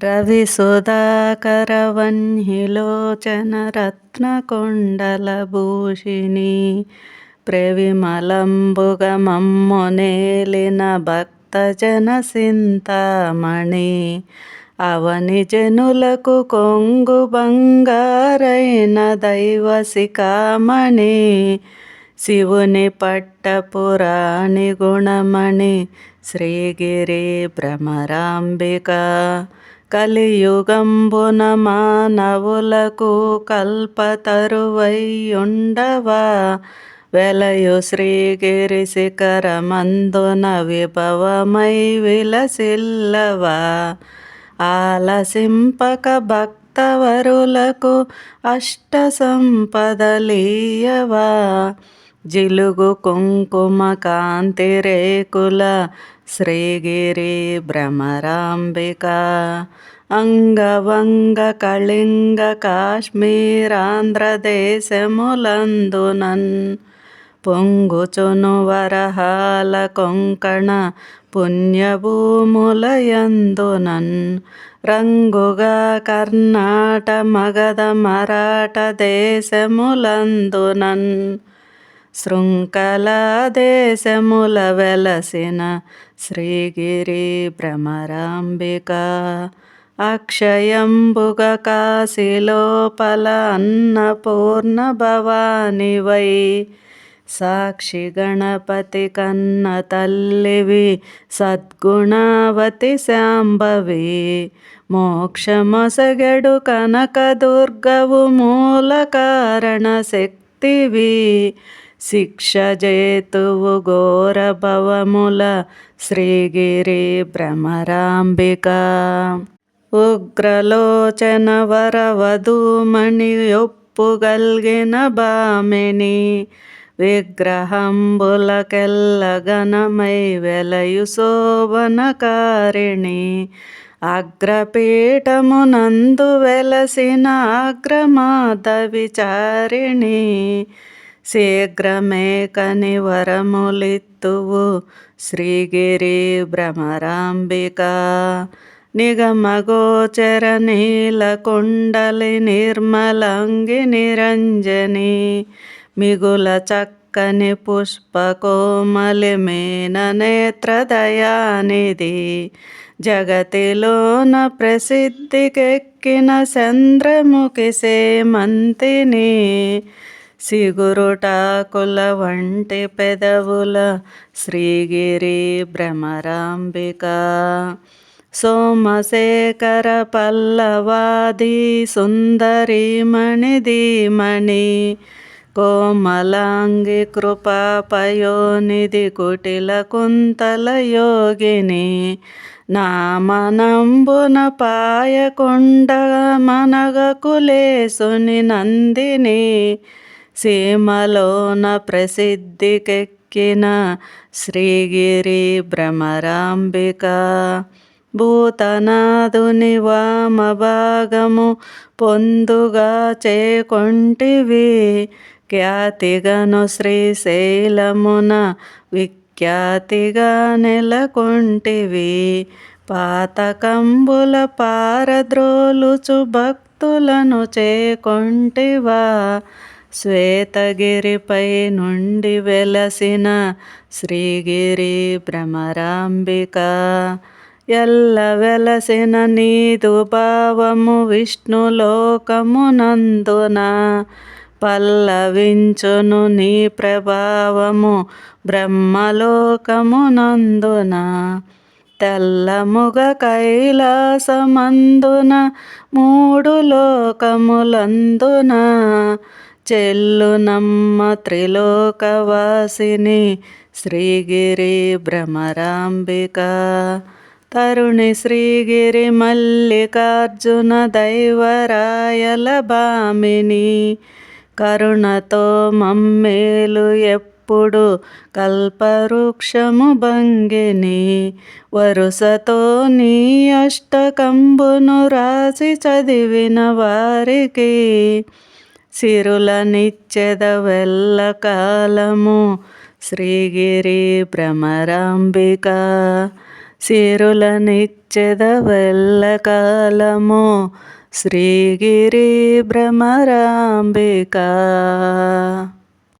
రవి ప్రవిమలంబుగమమ్మునేలిన భూషిణి. భక్తజన సింతామణి. అవని జనులకు కొంగు బంగారైన దైవసికామణి శివుని పట్టపురాణి గుణమణి. శ్రీగిరి భ్రమరాంబిక కలియుగంబున మానవులకు కల్పతరువైయుండవా వెలయు శ్రీగిరి శిఖరమందున విభవమై విలసిల్లవా? ఆలసింపక భక్తవరులకు అష్ట సంపదలీయవా జిలుగు కుంకుమ కాంతి రేకుల శ్రీగిరి భ్రమరాంబిక అంగవంగ కళింగ కాశ్మీరాంధ్రదేశములందునన్. పొంగుచును వరహాల కొంకణ పుణ్యభూములయందునన్. రంగుగా కర్ణాట మగధ మరాఠ దేశములందునన్. శృంఖల దేశముల వెలసిన శ్రీగిరి భ్రమరాంబిక. అక్షయంబుగ కాశీలోపల అన్నపూర్ణ భవానివై. సాక్షి గణపతి కన్న తల్లివి సద్గుణావతి శాంభవి. మోక్షమొసగడు కనకదుర్గవు మూల కారణ శక్తివి శిక్ష జేతువు ఘోరభవముల శ్రీగిరి భ్రమరాంబిక. ఉగ్రలోచన వరవధూమణి ఒప్పుగల్గిన బామిని విగ్రహంబులకెల్లగనమై వెలయు శోభనకారిణి. అగ్రపీఠమునందు వెలసిన అగ్రమాధ విచారిణి. శీఘ్రమేకని వరములిత్తువు శ్రీగిరి భ్రమరాంబిక. నిగమగోచర నీలకుండలి నిర్మలంగి నిరంజని మిగుల చక్కని పుష్పకోమలి మేన నేత్రదయానిది జగతిలోన ప్రసిద్ధికెక్కిన చంద్రముఖి సేమంతిని సిగురుటాకుల వంటి పెదవుల శ్రీగిరి భ్రమరాంబిక. సోమశేఖర పల్లవాది సుందరీమణి ధీమణి. కోమలాంగి కృపాపయోనిధి కుటిల కుంతల యోగిని. నామనంబున పాయకొండ మనగకులేసుని నందిని. సీమలోన ప్రసిద్ధికెక్కిన శ్రీగిరి భ్రమరాంబిక. భూతనాథుని వామభాగము పొందుగా చేకొంటివి. ఖ్యాతిగను శ్రీశైలమున విఖ్యాతిగా నెలకొంటివి. పాతకంబుల పారద్రోలుచు భక్తులను చేకొంటివా. శ్వేతగిరిపై నుండి వెలసిన శ్రీగిరి భ్రమరాంబిక. ఎల్ల వెలసిన నీదు భావము విష్ణులోకమునందున పల్లవించును నీ ప్రభావము బ్రహ్మలోకమునందున తెల్లముగ కైలాసమందున మూడు లోకములందున. చెల్లునమ్మ త్రిలోకవాసిని శ్రీగిరి భ్రమరాంబిక. తరుణి శ్రీగిరి మల్లికార్జున దైవరాయల భామిని. కరుణతో మమ్మేలు ఎప్పుడు కల్పవృక్షము భంగిని. వరుసతో నీ అష్టకంబును రాసి చదివిన వారికి సిరుల నిచ్చెద వెల్ల కాలము. శ్రీగిరి భ్రమరాంబిక సిరులనిచ్చెద వెల్లకాలము శ్రీగిరి భ్రమరాంబిక.